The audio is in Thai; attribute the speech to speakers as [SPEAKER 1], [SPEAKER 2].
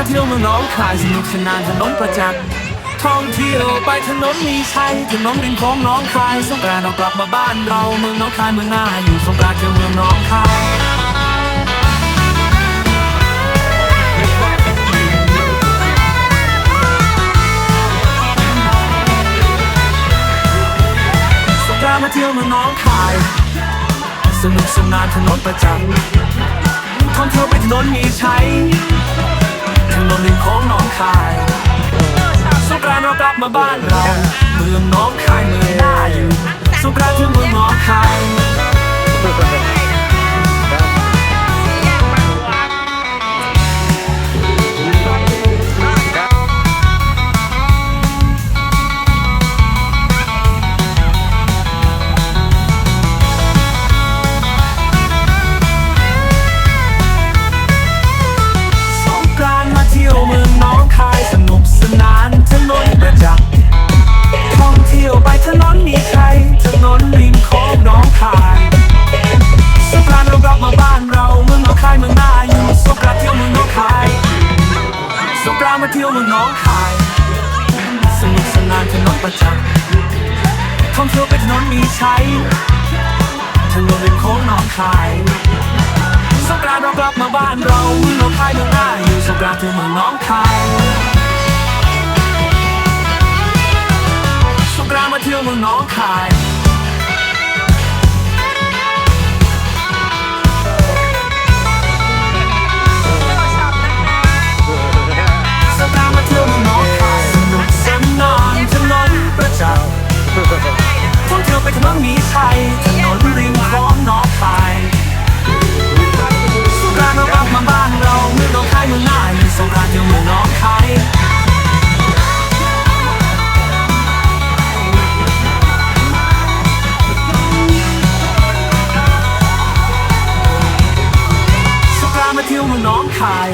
[SPEAKER 1] าที่ยวเมืองน้องคายสนุกสนานถนนประจักษ์ท่องเที่ยวไปถนนมีชัยถนนริมคลองน้องคายสงกรานต์เรากลับมาบ้านเราเมืองน้องคายเมืองหน้าอยู่สงกรานต์เที่ยวเมืองน้องคายสงกรานต์มาเที่ยวเมืองน้องคายสนุกสนานถนนประจักษ์ท่องเที่ยวไปถนนมีชัย นนริมโค้งหน้องคายสงกรานต์เรากลับมาบ้านเรา เมืองหน้องคายเมืองน่าอยู่ เที่ยวเมืองน้องคาย สนุกสนานถนนประจักษ์ท่องเที่ยวไปถนนมีชัยถนนริมโค้งน้องคายสงกรานต์เรากลับมาบ้านเราเมืองน้องคายเมืองน่าอยู่สงกรานต์ที่เมืองน้องคายสงกรานต์มาเที่ยวเมืองน้องคาย องเที่ยวไปถนนมีชัยถนนริมคลองน้องคายสงกรานต์เรากลับมาบ้านเราเมื่องหน้องคายเมืองน่าอยู่สงกรานต์เที่เมืองน้องคายสงกรามาเที่ยวเมืองน้องคาย